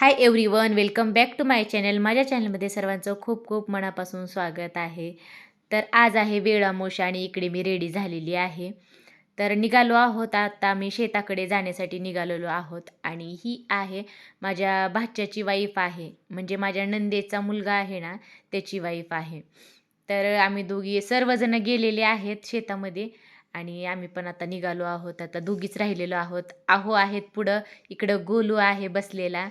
Hi everyone welcome back to my channel माझ्या चॅनलमध्ये सर्वांचं खूप खूप मनापासून स्वागत आहे. तर आज आहे वेळामोश आणि इकडे मी रेडी झालेली आहे. तर निघालो आहोत आता मी शेताकडे जाण्यासाठी निघालेलो आहोत आणि ही आहे माझ्या भाच्याची वाईफ आहे. म्हणजे माझ्या नंदेचा मुलगा आहे ना त्याची वाईफ आहे. तर आम्ही दोघी सर्वजणं गेलेले आहेत शेतामध्ये आणि आम्ही पण आता निघालो आहोत. आता दोघीच राहिलेलो आहोत. आहो आहेत पुढं इकडं गोलू आहे बसलेला.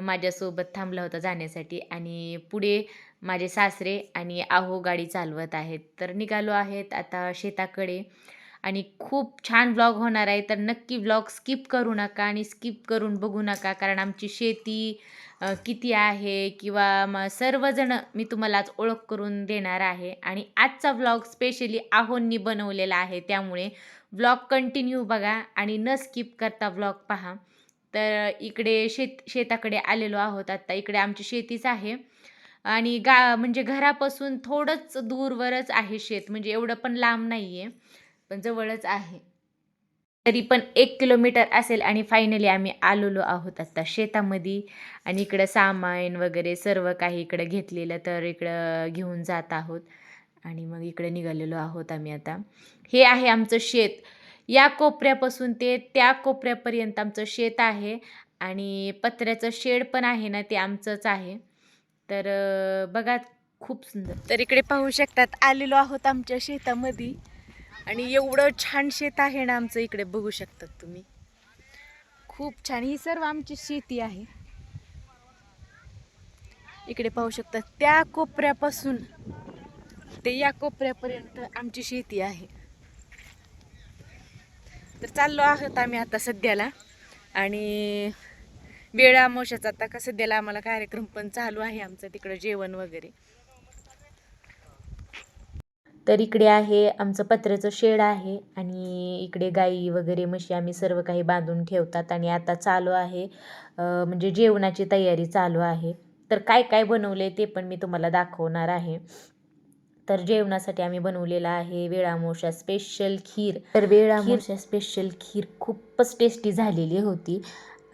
माझ्यासोबत थांबला होता जाण्यासाठी आणि पुढे माझे सासरे आणि आहो गाडी चालवत आहेत. तर निघालो आहेत आता शेताकडे. आणि खूप छान ब्लॉग होणार आहे. तर नक्की ब्लॉग स्किप करू नका आणि स्किप करून बघू नका. कारण आमची शेती किती आहे किंवा मग सर्वजण मी तुम्हाला आज ओळख करून देणार आहे. आणि आजचा ब्लॉग स्पेशली आहोंनी बनवलेला आहे. त्यामुळे ब्लॉग कंटिन्यू बघा आणि न स्किप करता व्लॉग पहा. तर इकडे शेत शेताकडे आलेलो आहोत आत्ता इकडे आमची शेतीच आहे. आणि गा म्हणजे घरापासून थोडंच दूरवरच आहे शेत. म्हणजे एवढं पण लांब नाही आहे पण जवळच आहे. तरी पण एक किलोमीटर असेल आणि फायनली आम्ही आलेलो आहोत आत्ता शेतामध्ये. आणि इकडं सामान वगैरे सर्व काही इकडं घेतलेलं तर इकडं घेऊन जात आहोत. आणि मग इकडे निघालेलो आहोत आम्ही आता. हे आहे आमचं शेत. या कोपऱ्यापासून ते त्या कोपऱ्यापर्यंत आमचं शेत आहे आणि पत्र्याचं शेड पण आहे ना ते आमचंच आहे. तर बघा खूप सुंदर. तर इकडे पाहू शकतात आलेलो आहोत आमच्या शेतामध्ये. आणि एवढं छान शेत आहे ना आमचं इकडे बघू शकतात तुम्ही. खूप छान ही सर्व आमची शेती आहे. इकडे पाहू शकतात त्या कोपऱ्यापासून ते या कोपऱ्यापर्यंत आमची शेती आहे. तर चाललो आहोत आम्ही आता सध्याला. आणि वेळ अमावश्याचा आता का सध्याला आम्हाला कार्यक्रम पण चालू आहे आमचं तिकडं जेवण वगैरे. तर इकडे आहे आमचं पत्र्याचं शेड आहे आणि इकडे गाई वगैरे म्हशी आम्ही सर्व काही बांधून ठेवतात आणि आता चालू आहे म्हणजे जेवणाची तयारी चालू आहे. तर काय काय बनवले ते पण मी तुम्हाला दाखवणार आहे. तर जेवणासाठी आम्ही बनवलेला आहे वेळामोशा स्पेशल खीर. तर वेळामोशा स्पेशल खीर खूपच टेस्टी झालेली होती.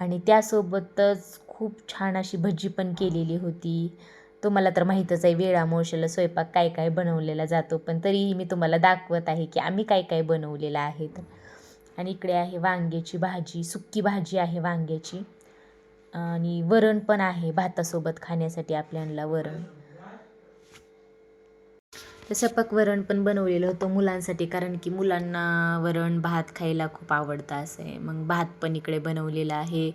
आणि त्यासोबतच खूप छान अशी भजी पण केलेली होती. तुम्हाला तर माहीतच आहे वेळामोशाला स्वयंपाक काय काय बनवलेला जातो पण तरीही मी तुम्हाला दाखवत आहे की आम्ही काय काय बनवलेलं आहे तर. आणि इकडे आहे वांग्याची भाजी सुक्की भाजी आहे वांग्याची. आणि वरण पण आहे भातासोबत खाण्यासाठी आपल्याला वरण. शपक वरण पण बनवलेलं होतं मुलांसाठी कारण की मुलांना वरण भात खायला खूप आवडतं असं आहे. मग भात पण इकडे बनवलेला आहे.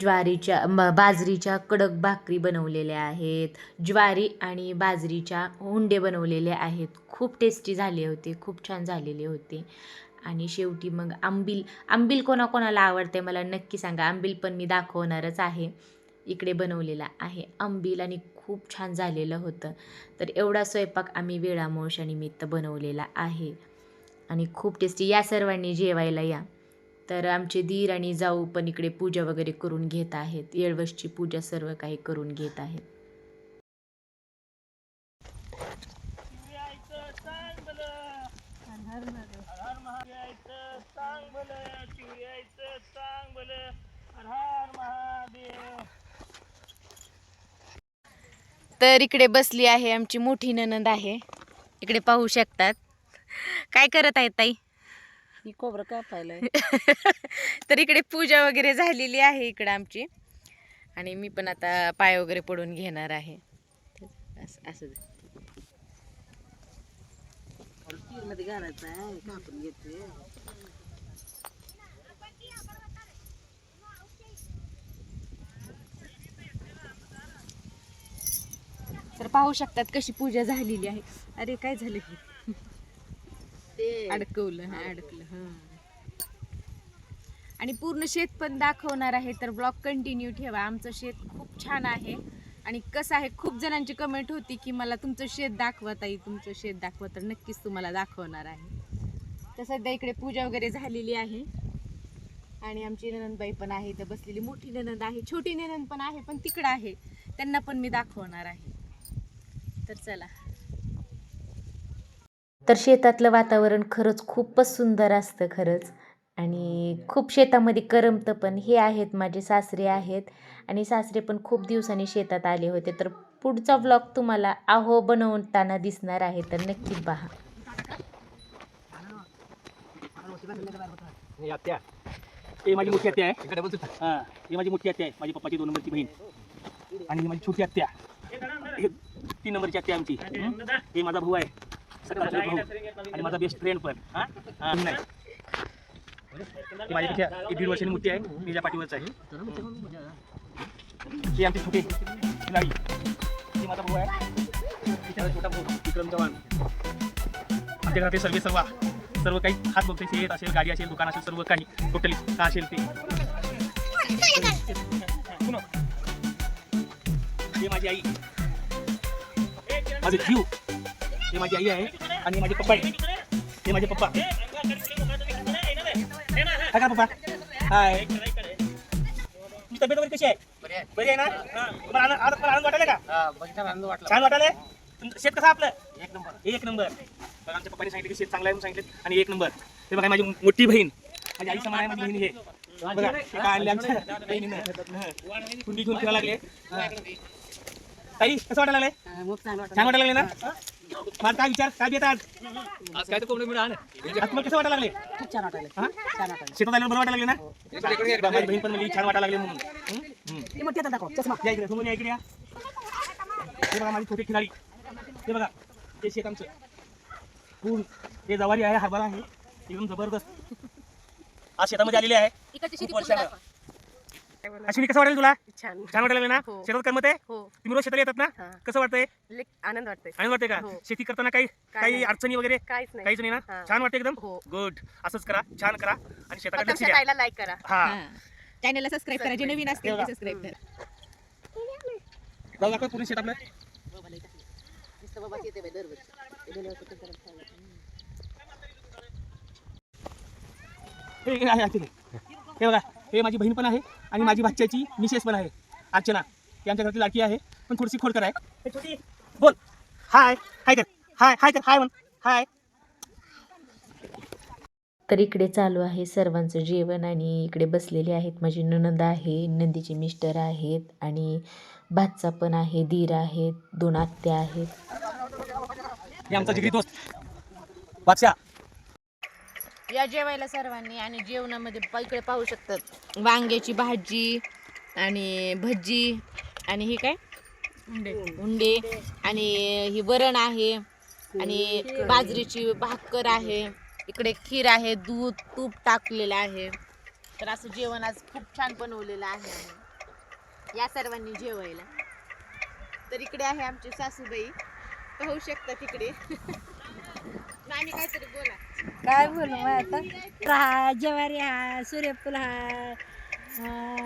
ज्वारीच्या म- बाजरीच्या कडक भाकरी बनवलेल्या आहेत. ज्वारी आणि बाजरीच्या हुंडे बनवलेले आहेत. खूप टेस्टी झाले होते खूप छान झालेले होते. आणि शेवटी मग आंबील आंबील कोणाकोणाला आवडते मला नक्की सांगा. आंबील पण मी दाखवणारच आहे. इकडे बनवलेला आहे आंबील आणि खूप छान झालेलं होतं. तर एवढा स्वयंपाक आम्ही वेळामोशानिमित्त बनवलेला आहे. आणि खूप टेस्टी या सर्वांनी जेवायला या. तर आमचे दीर आणि जाऊ पण इकडे पूजा वगैरे करून घेत आहेत. येळवसची पूजा सर्व काही करून घेत आहेत. सांग सांग तर इकडे बसली आहे आमची मोठी ननंद आहे. इकडे पाहू शकतात. काय करत आहे ताई? ही कोबरं कापायला तर इकडे पूजा वगैरे झालेली आहे इकडं आमची. आणि मी पण आता पाय वगैरे पडून घेणार आहे. असं असं मध्ये घालायचं आहे कापून घेते तर पाहू शकतात कशी पूजा झालेली आहे. अरे काय झालं हे? अडकवलं हा अडकलं हा. आणि पूर्ण शेत पण दाखवणार आहे तर ब्लॉग कंटिन्यू ठेवा. आमचं शेत खूप छान आहे. आणि कसं आहे खूप जणांची कमेंट होती की मला तुमचं शेत दाखवा ताई. तुमचं शेत दाखवा तर नक्कीच तुम्हाला दाखवणार आहे. तर सध्या इकडे पूजा वगैरे झालेली आहे. आणि आमची ननंदबाई पण आहे इथं बसलेली. मोठी ननंद आहे छोटी ननंद पण आहे पण तिकडं आहे. त्यांना पण मी दाखवणार आहे. तर चला. तर शेतातलं वातावरण खरंच खूपच सुंदर असतं खरंच. आणि खूप शेतामध्ये करमतं पण हे आहेत माझे सासरे आहेत. आणि सासरे पण खूप दिवसांनी शेतात आले होते. तर पुढचा व्लॉग तुम्हाला आहो बनवताना दिसणार आहे तर नक्की पहा. हे आत्या. हे माझी मोठी आत्या आहे. हा ही माझी मोठी आत्या आहे. माझी पप्पाची दोन नंबरची बहीण. आणि ही माझी छोटी आत्या. हे तीन नंबरची आत्या आमची. हं? हे माझा भाऊ आहे. सगळा भाऊ. आणि माझा बेस्ट फ्रेंड पण. हा? हा, नाही ही माझ्यापेक्षा एक दीड वर्षांनी मोठी आहे. मी ज्या पाठीवरच आहे. ही आमची छोटी खिलाडी. ही माझा भाऊ आहे. छोटा भाऊ विक्रम चव्हाण. आमच्या घरात सर्व सर्व सर्व काही हात बघते शेत असेल गाडी असेल दुकान असेल सर्व काही. टोटली का असेल ते. हे माझी आई. माझे जीव हे माझी आई आहे आणि माझे पप्पा आहे. हे माझे पप्पा. काय करा पप्पा? हाय. तुमची तब्येत वगैरे कशी आहे? बरी आहे. ना? हा. तुम्हाला आनंद आज तुम्हाला आनंद वाटायला का? छान वाटायलंय? तुमचं शेत कसं आपलं? एक नंबर. एक नंबर. बघा आमच्या पप्पाने सांगितलं की शेत चांगलं आहे म्हणून सांगितलं. आणि एक नंबर. हे बघा माझी मोठी बहीण. माझी आई समान आहे माझी बहीण हे. बघा हे काय आणले आमच्या बहिणीनं. हं. कुंडी घेऊन फिरायला लागले. हं. ताई कसं वाटायला लागलंय? छान वाटायला लागले ना? माझा काय विचार? काय देत आज आज काय तर कोंबडी मिळा तुम्हाला कसं वाटायला लागले खूप छान वाटायला हा? छान वाटायला शेतात आल्यावर बरं वाटायला लागले ना? माझी बहीण पण म्हणजे छान वाटायला लागले म्हणून. हं? हं. ती दाखव चष्मा. या इकडे समोर या इकडे या. हे बघा माझी छोटी खिलाडी. हे बघा हे शेत आमचं. पूर्ण हे जवारी आहे हरभरा आहे. एकदम जबरदस्त. आज शेतामध्ये आलेले आहे. खूप वर्षानं. अश्विनी कसं वाटेल तुला छान छान वाटायला ना हो. शेतात करमत आहे हो तुम्ही रोज शेतात येतात ना हा. कसं वाटतंय आनंद वाटतंय आनंद वाटते का हो. शेती करताना काही काही नाही. अडचणी वगैरे काहीच नाही काहीच नाही ना हा. छान वाटते एकदम हो गुड असंच करा छान करा आणि शेताकडे ताईला लाईक करा हा चॅनलला सबस्क्राईब करा जे नवीन असतील. ते सबस्क्राईब करा जाऊ दाखव पूर्ण शेत आपलं हे हे आहे actually. हे बघा हे माझी बहीण पण आहे आणि माझी भाच्याची मिसेस पण आहे अर्चना. आमच्या घरातली लाडकी आहे पण थोडीशी खोडकर आहे. छोटी बोल. हाय हाय कर. हाय हाय कर. हाय म्हण. हाय. तर इकडे चालू आहे सर्वांचं जेवण आणि इकडे बसलेले आहेत माझी ननंद आहे नंदीचे मिस्टर आहेत आणि भाचा पण आहे दीर आहेत दोन आत्या आहेत. हे आमचा जिगरी दोस्त. बादशाह. या जेवायला सर्वांनी आणि जेवणामध्ये इकडे पाहू शकतात. वांग्याची भाजी आणि भजी आणि ही काय? उंडे. आणि ही वरण आहे. आणि बाजरीची भाकर आहे. इकडे खीर आहे. दूध तूप टाकलेलं आहे. तर असं जेवण आज खूप छान बनवलेलं आहे. या सर्वांनी जेवायला. तर इकडे आहे आमची सासूबाई. पाहू शकता तिकडे. काय बोलू मग आता? का ज्वारी हा सूर्यफूल हा हा,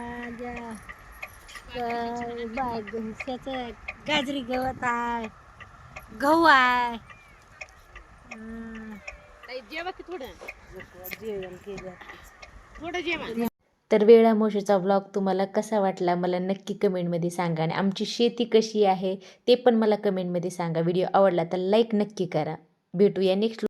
गाजरी गवत आहे गहू आहे. हं, ताई, जेवा की थोडं. जेवण केलं थोडं जेवा. तर वेळामोशीचा व्लॉग तुम्हाला कसा वाटला मला नक्की कमेंटमध्ये सांगा आणि आमची शेती कशी आहे ते पण मला कमेंटमध्ये सांगा. व्हिडिओ आवडला तर लाईक नक्की करा. भेटूया. नेक्स्ट